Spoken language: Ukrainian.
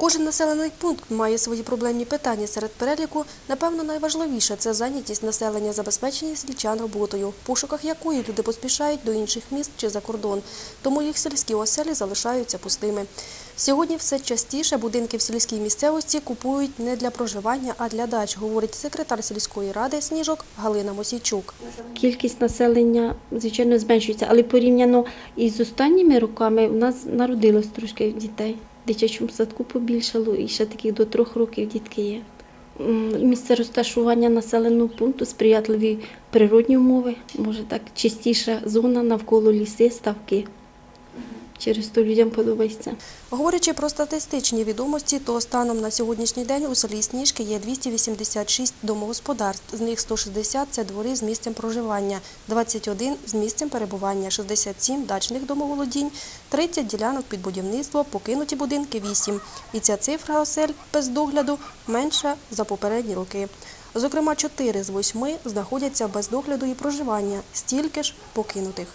Кожен населений пункт має свої проблемні питання. Серед переліку, напевно, найважливіше це зайнятість населення, забезпечення сільчан роботою, в пошуках якої люди поспішають до інших міст чи за кордон. Тому їх сільські оселі залишаються пустими. Сьогодні все частіше будинки в сільській місцевості купують не для проживання, а для дач, говорить секретар сільської ради Сніжок Галина Мосійчук. Кількість населення, звичайно, зменшується, але порівняно із останніми роками в нас народилось трошки дітей. Дитячому садку побільшало і ще таких до трьох років дітки є. Місце розташування населеного пункту, сприятливі природні умови, може так, чистіша зона навколо ліси, ставки. Через то людям подобається. Говорячи про статистичні відомості, то станом на сьогоднішній день у селі Сніжки є 286 домогосподарств, з них 160 – це двори з місцем проживання, 21 – з місцем перебування, 67 – дачних домоволодінь, 30 – ділянок під будівництво, покинуті будинки – 8. І ця цифра осель без догляду менша за попередні роки. Зокрема, 4 з 8 знаходяться без догляду і проживання, стільки ж покинутих.